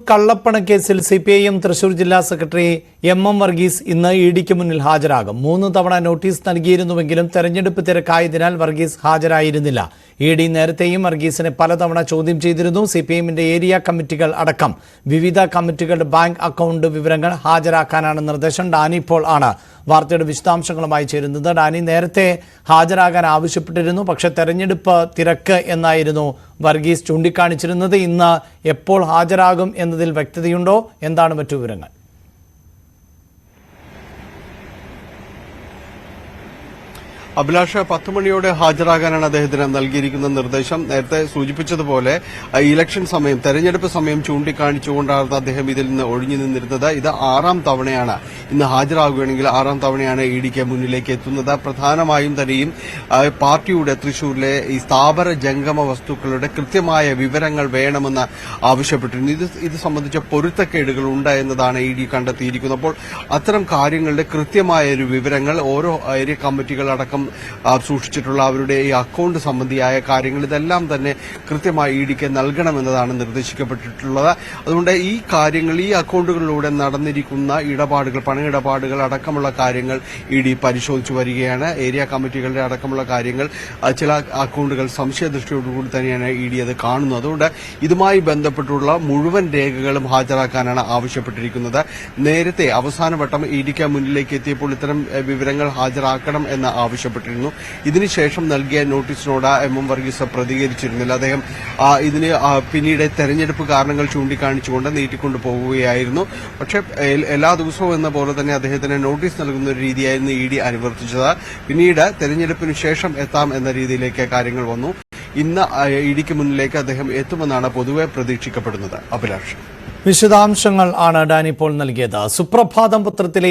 കള്ളപ്പണക്കേസിൽ C P I M Thrissur ജില്ലാ secretary M M Varghese ഇന്ന് E ഡിക്ക് മുന്നിൽ ഹാജരാകും. മൂന്ന് തവണ നോട്ടീസ് നൽകിയിരുന്നുവെങ്കിലും തെരഞ്ഞെടുപ്പ് തിരക്കായതിനാൽ വർഗീസ് ഹാജരായിരുന്നില്ല. ഇ ഡി നേരത്തെയും വർഗീസിനെ പലതവണ ചോദ്യം ചെയ്തിരുന്നു. സി പി എമ്മിന്റെ ഏരിയ കമ്മിറ്റികൾ അടക്കം വിവിധ കമ്മിറ്റികളുടെ ബാങ്ക് അക്കൗണ്ട് വിവരങ്ങൾ ഹാജരാക്കാനാണ് നിർദ്ദേശം. ഡാനി പോൾ ആണ് വാർത്തയുടെ വിശദാംശങ്ങളുമായി ചേരുന്നത്. ഡാനി നേരത്തെ ഹാജരാകാൻ ആവശ്യപ്പെട്ടിരുന്നു പക്ഷേ തെരഞ്ഞെടുപ്പ് തിരക്ക് എന്നായിരുന്നു വർഗീസ് ചൂണ്ടിക്കാണിച്ചിരുന്നത്. ഇന്ന് എപ്പോൾ ഹാജരാകും എന്നതിൽ വ്യക്തതയുണ്ടോ? എന്താണ് മറ്റു വിവരങ്ങൾ? അഭിലാഷ പത്ത് മണിയോടെ ഹാജരാകാനാണ് അദ്ദേഹത്തിന് നൽകിയിരിക്കുന്ന നിർദ്ദേശം. നേരത്തെ സൂചിപ്പിച്ചതുപോലെ ഇലക്ഷൻ സമയം തെരഞ്ഞെടുപ്പ് സമയം ചൂണ്ടിക്കാണിച്ചുകൊണ്ടാണ് അദ്ദേഹം ഇതിൽ നിന്ന് ഒഴിഞ്ഞു നിന്നിരുന്നത്. ഇത് ആറാം തവണയാണ് ഇന്ന് ഹാജരാകുകയാണെങ്കിൽ ആറാം തവണയാണ് ഇ ഡിക്ക് മുന്നിലേക്ക് എത്തുന്നത്. പ്രധാനമായും തന്നെയും പാർട്ടിയുടെ തൃശൂരിലെ ഈ സ്ഥാപന ജംഗമ വസ്തുക്കളുടെ കൃത്യമായ വിവരങ്ങൾ വേണമെന്ന് ആവശ്യപ്പെട്ടിരുന്നു. ഇത് ഇത് സംബന്ധിച്ച പൊരുത്തക്കേടുകൾ ഉണ്ട് എന്നതാണ് ഇ ഡി കണ്ടെത്തിയിരിക്കുന്നത്. അപ്പോൾ അത്തരം കാര്യങ്ങളുടെ കൃത്യമായ ഒരു വിവരങ്ങൾ ഓരോ ഏരിയ ആ, സൂക്ഷിച്ചിട്ടുള്ള അവരുടെ ഈ അക്കൗണ്ട് സംബന്ധിയായ കാര്യങ്ങൾ ഇതെല്ലാം തന്നെ കൃത്യമായി ഇ ഡിക്ക് നൽകണമെന്നതാണ് നിർദ്ദേശിക്കപ്പെട്ടിട്ടുള്ളത്. അതുകൊണ്ട് ഈ കാര്യങ്ങൾ ഈ അക്കൗണ്ടുകളിലൂടെ നടന്നിരിക്കുന്ന ഇടപാടുകൾ പണ ഇടപാടുകൾ അടക്കമുള്ള കാര്യങ്ങൾ ഇ ഡി പരിശോധിച്ചു വരികയാണ്. ഏരിയ കമ്മിറ്റികളുടെ അടക്കമുള്ള കാര്യങ്ങൾ ചില അക്കൗണ്ടുകൾ സംശയദൃഷ്ടിയോടുകൂടി തന്നെയാണ് ഇ ഡി അത് കാണുന്നത്. അതുകൊണ്ട് ഇതുമായി ബന്ധപ്പെട്ടുള്ള മുഴുവൻ രേഖകളും ഹാജരാക്കാനാണ് ആവശ്യപ്പെട്ടിരിക്കുന്നത്. നേരത്തെ അവസാനവട്ടം ഇ ഡിക്ക് മുന്നിലേക്ക് എത്തിയപ്പോൾ ഇത്തരം വിവരങ്ങൾ ഹാജരാക്കണം എന്ന് ആവശ്യപ്പെട്ടിരുന്നു. ഇതിനുശേഷം നൽകിയ നോട്ടീസിനോട് എം എം വർഗീസ് പ്രതികരിച്ചിരുന്നില്ല. അദ്ദേഹം ഇതിന് പിന്നീട് തെരഞ്ഞെടുപ്പ് കാരണങ്ങൾ ചൂണ്ടിക്കാണിച്ചുകൊണ്ട് നീട്ടിക്കൊണ്ടു പോകുകയായിരുന്നു പക്ഷേ എല്ലാ ദിവസവും എന്ന പോലെ തന്നെ അദ്ദേഹത്തിന് നോട്ടീസ് നൽകുന്ന ഒരു രീതിയായിരുന്നു ഇ ഡി അനുവർത്തിച്ചത്. പിന്നീട് തെരഞ്ഞെടുപ്പിന് ശേഷം എത്താം എന്ന രീതിയിലേക്ക് കാര്യങ്ങൾ വന്നു. ഇന്ന് ഇടിക്ക് മുന്നിലേക്ക് അദ്ദേഹം എത്തുമെന്നാണ് പൊതുവെ പ്രതീക്ഷിക്കപ്പെടുന്നത്. അഭിലാഷ്. വിശദാംശങ്ങൾ ആണ് ഡാനിപ്പോൾ പോൾ നൽകിയത്. സുപ്രഭാതം പത്രത്തിലെ